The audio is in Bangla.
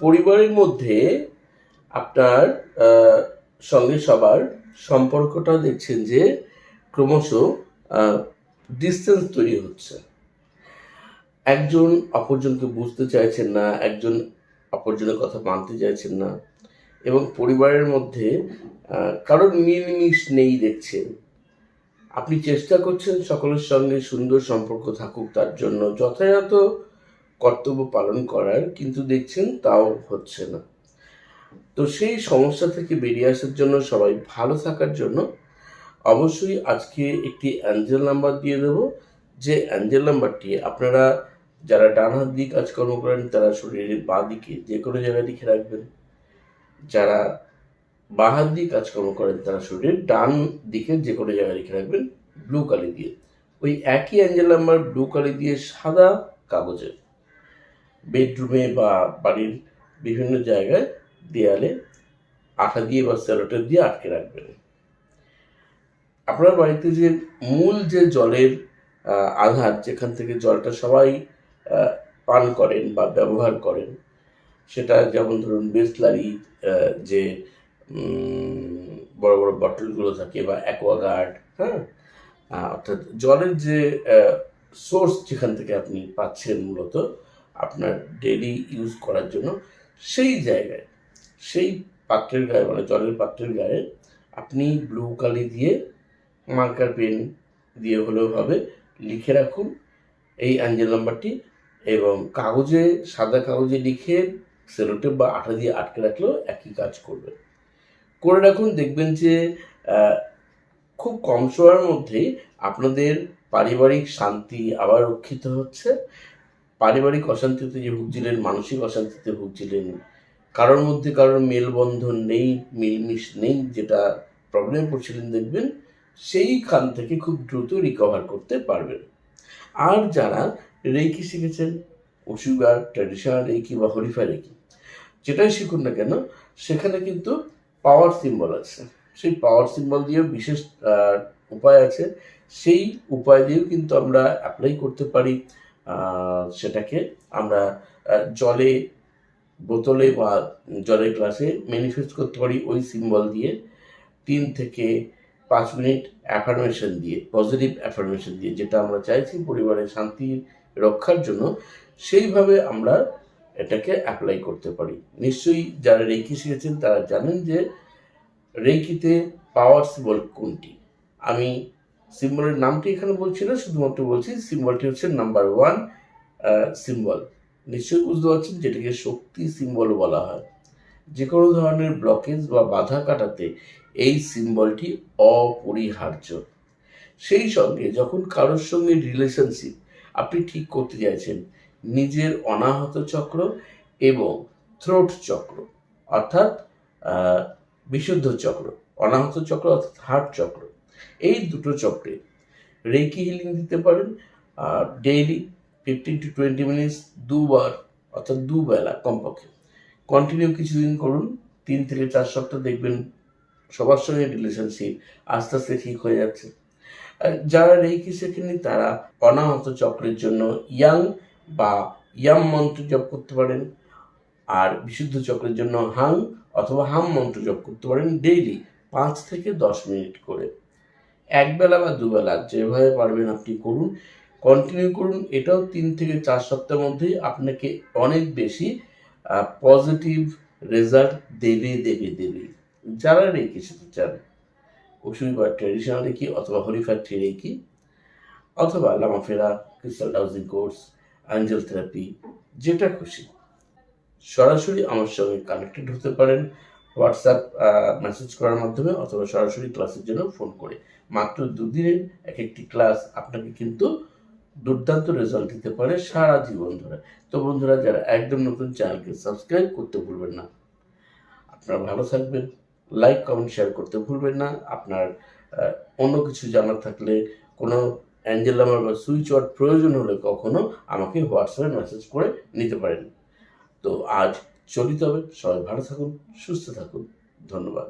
পরিবারের মধ্যে আপনার সঙ্গে সবার সম্পর্কটা দেখছেন যে ক্রমশ ডিস্টেন্স তৈরি হচ্ছে। একজন অপরজনকে বুঝতে চাইছেন না, একজন অপরজনের কথা মানতে চাইছেন না এবং পরিবারের মধ্যে কারোর মিলমিশ নেই দেখছেন। আপনি চেষ্টা করছেন সকলের সঙ্গে সুন্দর সম্পর্ক থাকুক, তার জন্য যথাযথ কর্তব্য পালন করার, কিন্তু দেখছেন তাও হচ্ছে না। তো সেই সমস্যা থেকে বেরিয়ে আসার জন্য সবাই ভালো থাকার জন্য অবশ্যই আজকে একটি অ্যাঞ্জেল নাম্বার দিয়ে দেব। যে অ্যাঞ্জেল নাম্বারটি আপনারা যারা ডান হাত দিয়ে কাজকর্ম করেন, তারা শরীরের বাঁ দিকে যে কোনো জায়গায় লিখে রাখবেন। যারা বাঁ হাত দিয়ে কাজকর্ম করেন তারা শরীরের, ডান দিকে যে কোনো জায়গায় লিখে রাখবেন ব্লু কালি দিয়ে। ওই একই অ্যাঞ্জেল নাম্বার ব্লু কালি দিয়ে সাদা কাগজে বেডরুমে বা বাড়ির বিভিন্ন জায়গায় দেয়ালে আঠা দিয়ে বা সেলোটেপ দিয়ে আটকে রাখবেন। আপনার বাড়িতে যে মূল যে জলের আধার, যেখান থেকে জলটা সবাই পান করেন বা ব্যবহার করেন, সেটা যেমন ধরুন বেসলারি যে বড় বড় বটলগুলো থাকে বা অ্যাকোয়াগার্ড হ্যাঁ। অর্থাৎ জলের যে সোর্স যেখান থেকে আপনি পাচ্ছেন মূলত আপনার ডেলি ইউজ করার জন্য সেই জায়গায় সেই পাত্রের গায়ে মানে জলের পাত্রের গায়ে আপনি ব্লু কালি দিয়ে মার্কার পেন দিয়ে হলেও হবে লিখে রাখুন এই অ্যাঞ্জেল নাম্বারটি এবং কাগজে সাদা কাগজে লিখে সেলোটেপ বা আঠা দিয়ে আটকে রাখলেও একই কাজ করবে। করে রাখুন, দেখবেন যে খুব কম সময়ের মধ্যেই আপনাদের পারিবারিক শান্তি আবার রক্ষিত হচ্ছে। পারিবারিক অশান্তিতে যে ভুগছিলেন, মানসিক অশান্তিতে ভুগছিলেন, কারোর মধ্যে কারোর মেলবন্ধন নেই, মিলমিশ নেই, যেটা প্রবলেমে পড়ছিলেন, দেখবেন সেইখান থেকে খুব দ্রুত রিকভার করতে পারবেন। আর যারা রেকি শিখেছেন ওষুগার ট্র্যাডিশনাল রেকি বা হরিফা রেকি যেটাই শিখুন না কেন, সেখানে কিন্তু পাওয়ার সিম্বল আছে। সেই পাওয়ার সিম্বল দিয়েও বিশেষ উপায় আছে। সেই উপায় দিয়েও কিন্তু আমরা অ্যাপ্লাই করতে পারি। সেটাকে আমরা জলে, বোতলে বা জলের গ্লাসে ম্যানিফেস্ট করতে পারি ওই সিম্বল দিয়ে। তিন থেকে পাঁচ মিনিট অ্যাফার্মেশন দিয়ে পজিটিভ অ্যাফার্মেশন দিয়ে, যেটা আমরা চাইছি পরিবারের শান্তির রক্ষার জন্য। সেইভাবে আমরা এটাকে অ্যাপ্লাই করতে পারি। নিশ্চয়ই যারা রেকি শিখেছেন, তারা জানেন যে রেকিতে পাওয়ার সিম্বল কোনটি? আমি সিম্বলের নামটি এখানে বলছি না, শুধুমাত্র বলছি সিম্বলটি হচ্ছে নাম্বার ওয়ান সিম্বল নিশ্চয়ই বুঝতে পারছেন যেটাকে শক্তি সিম্বল বলা হয়। যে কোনো ধরনের ব্লকেজ বা বাধা কাটাতে এই সিম্বলটি অপরিহার্য। সেই সঙ্গে যখন কারোর সঙ্গে রিলেশনশিপ আপনি ঠিক করতে চাইছেন নিজের অনাহত চক্র এবং থ্রোট চক্র, অর্থাৎ বিশুদ্ধ চক্র, অনাহত চক্র অর্থাৎ হার্ট চক্র। এই দুটো চক্রে রেকি হিলিং দিতে পারেন daily fifteen to twenty minutes দুবার, অর্থাৎ দুবেলা কমপক্ষে। কন্টিনিউ কিছুদিন করুন, তিন থেকে চার সপ্তাহ দেখবেন সবার সঙ্গে রিলেশনশিপ আস্তে আস্তে ঠিক হয়ে যাচ্ছে। যারা রেকি শেখেনি তারা অনাহত চক্রের জন্য ইয়াং বা ইয়াম মন্ত্র জপ করতে পারেন, আর বিশুদ্ধ চক্রের জন্য হাং অথবা হাম মন্ত্র জপ করতে পারেন ডেইলি পাঁচ থেকে দশ মিনিট করে। একবেলা বা দুবেলা যেভাবে পারবেন আপনি করুন। কন্টিনিউ করুন, এটাও তিন থেকে চার সপ্তাহের মধ্যেই আপনাকে অনেক বেশি পজিটিভ রেজাল্ট দেবে দেবে দেবে। যারা রেখে শিখতে চান ওষুধ বা ট্রেডিশনাল রেখি অথবা হরিফ্যাক্টরি রেখি অথবা লামাফেরা crystal housing course angel therapy, যেটা খুশি। সরাসরি আমার সঙ্গে কানেক্টেড হতে পারেন হোয়াটসঅ্যাপ মেসেজ করার মাধ্যমে অথবা সরাসরি ক্লাসের জন্য ফোন করে। মাত্র দুদিনের এক একটি ক্লাস আপনাকে কিন্তু দুর্দান্ত রেজাল্ট দিতে পারে সারা জীবন ধরে। তো বন্ধুরা, যারা একদম নতুন চ্যানেলকে সাবস্ক্রাইব করতে ভুলবেন না, আপনারা ভালো থাকবেন। লাইক কমেন্ট শেয়ার করতে ভুলবেন না। আপনার অন্য কিছু জানার থাকলে কোনো অ্যাঞ্জেল নাম্বার বা সুইচ ওয়ার্ড প্রয়োজন হলে কখনো আমাকে হোয়াটসঅ্যাপে মেসেজ করে নিতে পারেন। তো আজ চলিত হবে। সবাই ভালো থাকুন, সুস্থ থাকুন। ধন্যবাদ।